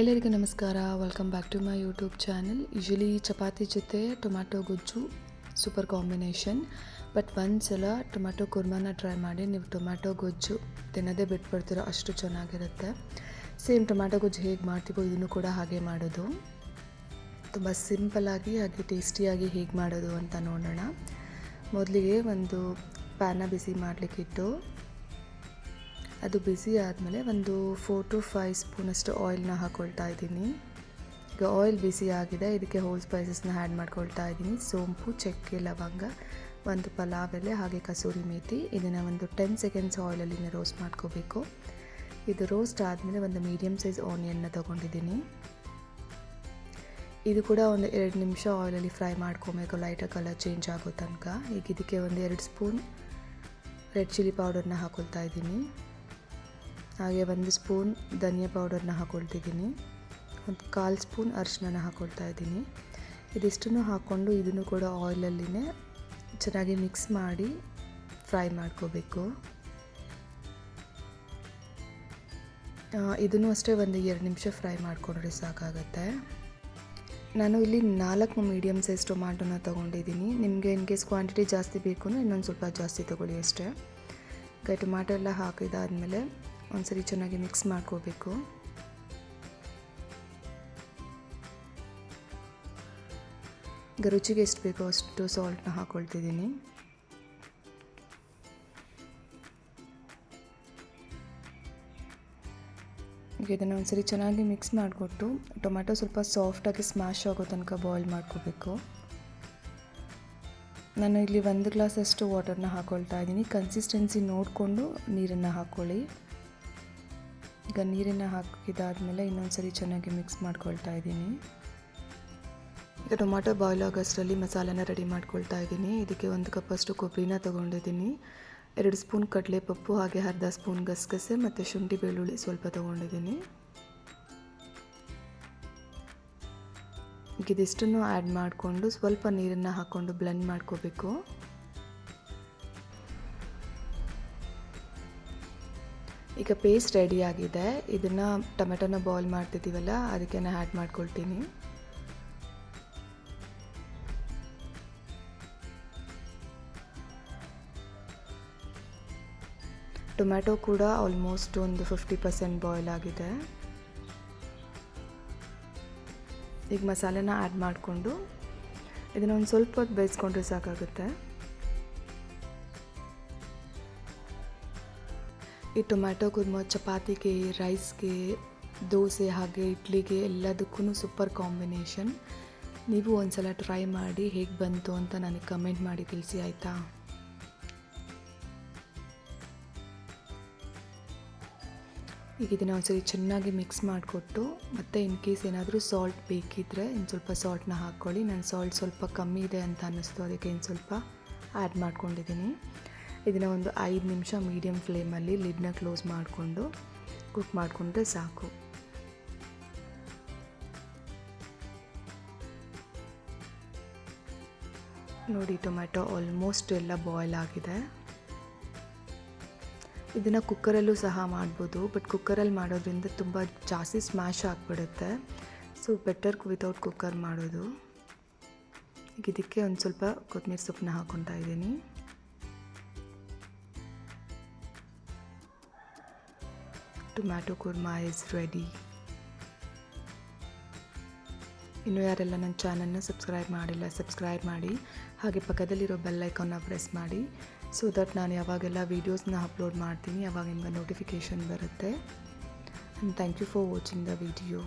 ಎಲ್ಲರಿಗೂ ನಮಸ್ಕಾರ. Welcome back to my YouTube channel usually chapati ಜೊತೆ ಟೊಮ್ಯಾಟೊ ಗೊಜ್ಜು ಸೂಪರ್ ಕಾಂಬಿನೇಷನ್ ಬಟ್ ಒಂದು ಸಲ ಟೊಮ್ಯಾಟೊ ಕುರ್ಮಾನ ಟ್ರೈ ಮಾಡಿ, ನೀವು ಟೊಮ್ಯಾಟೊ ಗೊಜ್ಜು ತಿನ್ನೋದೇ ಬಿಟ್ಬಿಡ್ತೀರೋ ಅಷ್ಟು ಚೆನ್ನಾಗಿರುತ್ತೆ. ಸೇಮ್ ಟೊಮ್ಯಾಟೊ ಗೊಜ್ಜು ಹೇಗೆ ಮಾಡ್ತೀವೋ ಇದನ್ನು ಕೂಡ ಹಾಗೆ ಮಾಡೋದು. ತುಂಬ ಸಿಂಪಲಾಗಿ ಹಾಗೆ ಟೇಸ್ಟಿಯಾಗಿ ಹೇಗೆ ಮಾಡೋದು ಅಂತ ನೋಡೋಣ. ಮೊದಲಿಗೆ ಒಂದು ಪ್ಯಾನ ಬಿಸಿ ಮಾಡಲಿಕ್ಕಿಟ್ಟು ಅದು ಬಿಸಿ ಆದಮೇಲೆ ಒಂದು ಫೋರ್ ಟು ಫೈವ್ ಸ್ಪೂನಷ್ಟು ಆಯಿಲ್ನ ಹಾಕ್ಕೊಳ್ತಾ ಇದ್ದೀನಿ. ಈಗ ಆಯಿಲ್ ಬಿಸಿ ಆಗಿದೆ, ಇದಕ್ಕೆ ಹೋಲ್ ಸ್ಪೈಸಸ್ನ ಆ್ಯಡ್ ಮಾಡ್ಕೊಳ್ತಾ ಇದ್ದೀನಿ. ಸೋಂಪು, ಚಕ್ಕೆ, ಲವಂಗ, ಒಂದು ಪಲಾವ್ ಎಲೆ, ಹಾಗೆ ಕಸೂರಿ ಮೇಥಿ ಇದನ್ನು ಒಂದು ಟೆನ್ ಸೆಕೆಂಡ್ಸ್ ಆಯಿಲಲ್ಲಿ ರೋಸ್ಟ್ ಮಾಡ್ಕೋಬೇಕು. ಇದು ರೋಸ್ಟ್ ಆದಮೇಲೆ ಒಂದು ಮೀಡಿಯಮ್ ಸೈಜ್ ಆನಿಯನ್ನ ತೊಗೊಂಡಿದ್ದೀನಿ. ಇದು ಕೂಡ ಒಂದು ಎರಡು ನಿಮಿಷ ಆಯಿಲಲ್ಲಿ ಫ್ರೈ ಮಾಡ್ಕೊಬೇಕು ಲೈಟಾಗಿ ಕಲರ್ ಚೇಂಜ್ ಆಗೋ ತನಕ. ಈಗ ಇದಕ್ಕೆ ಒಂದು ಎರಡು ಸ್ಪೂನ್ ರೆಡ್ ಚಿಲ್ಲಿ ಪೌಡರ್ನ ಹಾಕೊಳ್ತಾ ಇದ್ದೀನಿ. ಹಾಗೆ ಒಂದು ಸ್ಪೂನ್ ಧನಿಯಾ ಪೌಡರ್ನ ಹಾಕ್ಕೊಳ್ತಿದ್ದೀನಿ ಒಂದು ಕಾಲು ಸ್ಪೂನ್ ಅರಿಶಿನ ಹಾಕ್ಕೊಳ್ತಾ ಇದ್ದೀನಿ. ಇದಿಷ್ಟನ್ನು ಹಾಕ್ಕೊಂಡು ಇದನ್ನು ಕೂಡ ಆಯಿಲಲ್ಲಿನೇ ಚೆನ್ನಾಗಿ ಮಿಕ್ಸ್ ಮಾಡಿ ಫ್ರೈ ಮಾಡ್ಕೋಬೇಕು. ಇದನ್ನು ಅಷ್ಟೇ ಒಂದು ಎರಡು ನಿಮಿಷ ಫ್ರೈ ಮಾಡಿಕೊಂಡ್ರೆ ಸಾಕಾಗತ್ತೆ. ನಾನು ಇಲ್ಲಿ ನಾಲ್ಕು ಮೀಡಿಯಮ್ ಸೈಜ್ ಟೊಮ್ಯಾಟೊನ ತೊಗೊಂಡಿದ್ದೀನಿ. ನಿಮಗೆ ಇನ್ ಕೇಸ್ ಕ್ವಾಂಟಿಟಿ ಜಾಸ್ತಿ ಬೇಕು ಇನ್ನೊಂದು ಸ್ವಲ್ಪ ಜಾಸ್ತಿ ತೊಗೊಳ್ಳಿ ಅಷ್ಟೇ. ಈಗ ಟೊಮ್ಯಾಟೊ ಎಲ್ಲ ಹಾಕಿದಾದಮೇಲೆ ಒಂದ್ಸರಿ ಚೆನ್ನಾಗಿ ಮಿಕ್ಸ್ ಮಾಡ್ಕೋಬೇಕು. ಈಗ ರುಚಿಗೆ ಎಷ್ಟು ಬೇಕೋ ಅಷ್ಟು ಸಾಲ್ಟ್ನ ಹಾಕ್ಕೊಳ್ತಿದ್ದೀನಿ ಈಗ ಇದನ್ನು ಒಂದ್ಸರಿ ಚೆನ್ನಾಗಿ ಮಿಕ್ಸ್ ಮಾಡಿಕೊಟ್ಟು ಟೊಮ್ಯಾಟೊ ಸ್ವಲ್ಪ ಸಾಫ್ಟಾಗಿ ಸ್ಮ್ಯಾಶ್ ಆಗೋ ತನಕ ಬಾಯ್ಲ್ ಮಾಡ್ಕೋಬೇಕು. ನಾನು ಇಲ್ಲಿ ಒಂದು ಗ್ಲಾಸಷ್ಟು ವಾಟರ್ನ ಹಾಕ್ಕೊಳ್ತಾ ಇದ್ದೀನಿ. ಕನ್ಸಿಸ್ಟೆನ್ಸಿ ನೋಡಿಕೊಂಡು ನೀರನ್ನು ಹಾಕ್ಕೊಳ್ಳಿ ಈಗ ನೀರನ್ನು ಹಾಕಿದಾದಮೇಲೆ ಇನ್ನೊಂದು ಸರಿ ಚೆನ್ನಾಗಿ ಮಿಕ್ಸ್ ಮಾಡ್ಕೊಳ್ತಾ ಇದ್ದೀನಿ. ಈಗ ಟೊಮಾಟೊ ಬಾಯ್ಲ್ ಆಗೋಷ್ಟರಲ್ಲಿ ಮಸಾಲೆನ ರೆಡಿ ಮಾಡ್ಕೊಳ್ತಾ ಇದ್ದೀನಿ. ಇದಕ್ಕೆ ಒಂದು ಕಪ್ಪಷ್ಟು ಕೊಬ್ಬರಿನ ತೊಗೊಂಡಿದ್ದೀನಿ. ಎರಡು ಸ್ಪೂನ್ ಕಡಲೆಪಪ್ಪು, ಹಾಗೆ ಅರ್ಧ ಸ್ಪೂನ್ ಗಸಗಸೆ ಮತ್ತು ಶುಂಠಿ ಬೆಳ್ಳುಳ್ಳಿ ಸ್ವಲ್ಪ ತೊಗೊಂಡಿದ್ದೀನಿ. ಈಗ ಇದಿಷ್ಟನ್ನು ಆ್ಯಡ್ ಮಾಡಿಕೊಂಡು ಸ್ವಲ್ಪ ನೀರನ್ನು ಹಾಕ್ಕೊಂಡು ಬ್ಲೆಂಡ್ ಮಾಡ್ಕೋಬೇಕು. ಈಗ ಪೇಸ್ಟ್ ರೆಡಿ ಆಗಿದೆ. ಇದನ್ನು ಟೊಮೆಟೊನ ಬಾಯ್ಲ್ ಮಾಡ್ತಿದ್ದೀವಲ್ಲ ಅದಕ್ಕೆ ಆ್ಯಡ್ ಮಾಡ್ಕೊಳ್ತೀನಿ. ಟೊಮ್ಯಾಟೊ ಕೂಡ ಆಲ್ಮೋಸ್ಟ್ ಒಂದು ಫಿಫ್ಟಿ ಪರ್ಸೆಂಟ್ ಬಾಯ್ಲ್ ಆಗಿದೆ. ಈಗ ಮಸಾಲೆನ ಆ್ಯಡ್ ಮಾಡಿಕೊಂಡು, ಇದನ್ನು ಒಂದು ಸ್ವಲ್ಪ ಹೊತ್ತು ಬೇಯಿಸ್ಕೊಂಡ್ರೆ ಸಾಕಾಗುತ್ತೆ. ಈ ಟೊಮ್ಯಾಟೊ, ಕುರ್ಮ, ಚಪಾತಿಗೆ, ರೈಸ್ಗೆ, ದೋಸೆ ಹಾಗೆ ಇಡ್ಲಿಗೆ ಎಲ್ಲದಕ್ಕೂ ಸೂಪರ್ ಕಾಂಬಿನೇಷನ್. ನೀವು ಒಂದ್ಸಲ ಟ್ರೈ ಮಾಡಿ ಹೇಗೆ ಬಂತು ಅಂತ ನನಗೆ ಕಮೆಂಟ್ ಮಾಡಿ ತಿಳಿಸಿ, ಆಯಿತಾ? ಈಗ ಇದನ್ನು ಒಂದ್ಸರಿ ಚೆನ್ನಾಗಿ ಮಿಕ್ಸ್ ಮಾಡಿಕೊಟ್ಟು, ಮತ್ತು ಇನ್ ಕೇಸ್ ಏನಾದರೂ ಸಾಲ್ಟ್ ಬೇಕಿದ್ದರೆ ಇನ್ನು ಸ್ವಲ್ಪ ಸಾಲ್ಟ್ನ ಹಾಕ್ಕೊಳ್ಳಿ. ನಾನು ಸಾಲ್ಟ್ ಸ್ವಲ್ಪ ಕಮ್ಮಿ ಇದೆ ಅಂತ ಅನ್ನಿಸ್ತು, ಅದಕ್ಕೆ ಇನ್ನು ಸ್ವಲ್ಪ ಆ್ಯಡ್ ಮಾಡ್ಕೊಂಡಿದ್ದೀನಿ. ಇದನ್ನು ಒಂದು ಐದು ನಿಮಿಷ ಮೀಡಿಯಮ್ ಫ್ಲೇಮಲ್ಲಿ ಲಿಡ್ನ ಕ್ಲೋಸ್ ಮಾಡಿಕೊಂಡು ಕುಕ್ ಮಾಡಿಕೊಂಡ್ರೆ ಸಾಕು. ನೋಡಿ ಟೊಮ್ಯಾಟೊ ಆಲ್ಮೋಸ್ಟ್ ಎಲ್ಲ ಬಾಯ್ಲ್ ಆಗಿದೆ. ಇದನ್ನು ಕುಕ್ಕರಲ್ಲೂ ಸಹ ಮಾಡ್ಬೋದು ಬಟ್ ಕುಕ್ಕರಲ್ಲಿ ಮಾಡೋದ್ರಿಂದ ತುಂಬ ಜಾಸ್ತಿ ಸ್ಮ್ಯಾಶ್ ಆಗಿಬಿಡುತ್ತೆ. ಸೊ ಬೆಟರ್ ವಿತೌಟ್ ಕುಕ್ಕರ್ ಮಾಡೋದು. ಇದಕ್ಕೆ ಒಂದು ಸ್ವಲ್ಪ ಕೊತ್ತಂಬರಿ ಸೊಪ್ಪನ್ನ ಹಾಕ್ಕೊತಾ ಇದ್ದೀನಿ. ಟೊಮ್ಯಾಟೊ ಕುರ್ಮಾ ಇಸ್ ರೆಡಿ ಇನ್ನು ಯಾರೆಲ್ಲ ನನ್ನ ಚಾನಲ್ನ ಸಬ್ಸ್ಕ್ರೈಬ್ ಮಾಡಿಲ್ಲ, ಸಬ್ಸ್ಕ್ರೈಬ್ ಮಾಡಿ. ಹಾಗೆ ಪಕ್ಕದಲ್ಲಿರೋ ಬೆಲ್ ಐಕಾನ್ನ ಪ್ರೆಸ್ ಮಾಡಿ. ಸೊ ದಟ್ ನಾನು ಯಾವಾಗೆಲ್ಲ ವೀಡಿಯೋಸ್ನ ಅಪ್ಲೋಡ್ ಮಾಡ್ತೀನಿ, ಅವಾಗ ನಿಮ್ಗೆ ನೋಟಿಫಿಕೇಷನ್ ಬರುತ್ತೆ. And thank you for watching the video